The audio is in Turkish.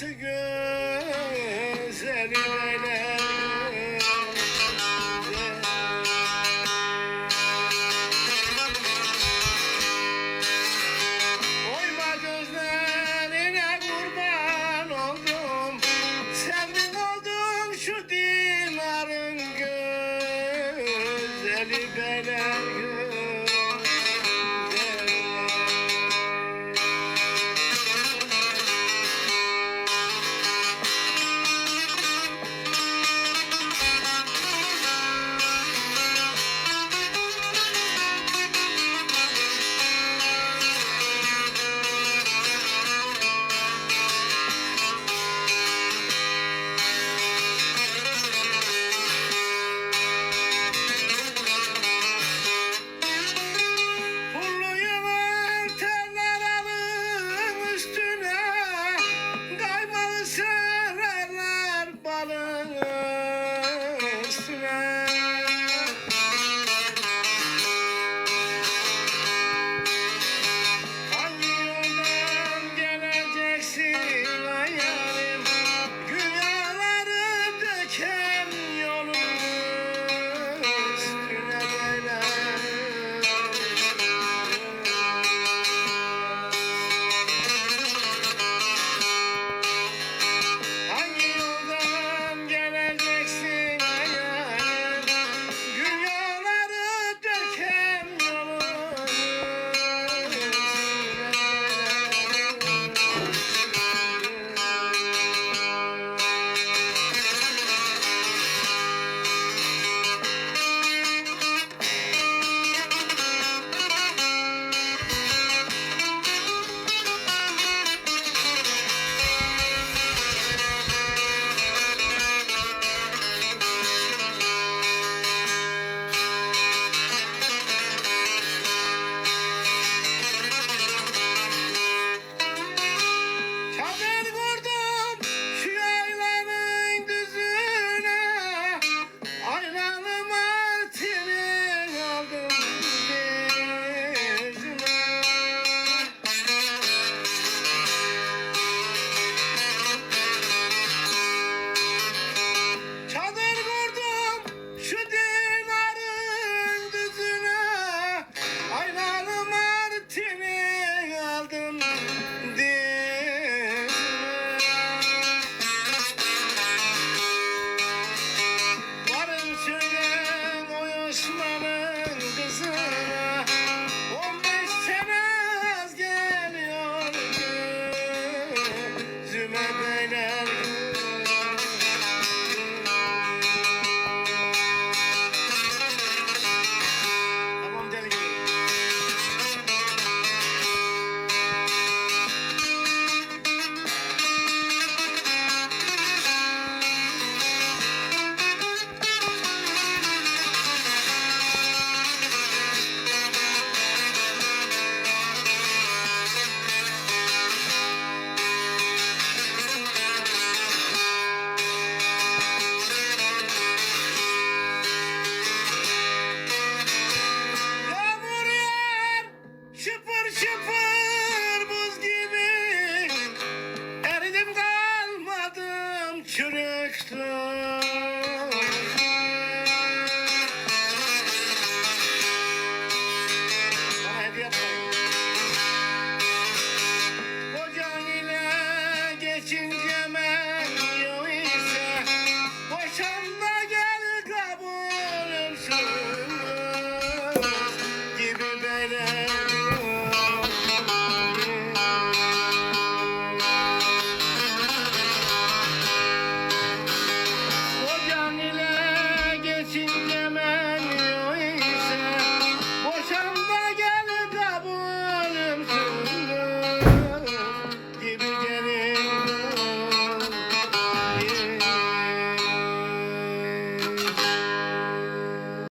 Nasıl güzel böyle Oyma gözlerine kurban oldum. Sevdim şu dinarın gözeli böyle Krishna.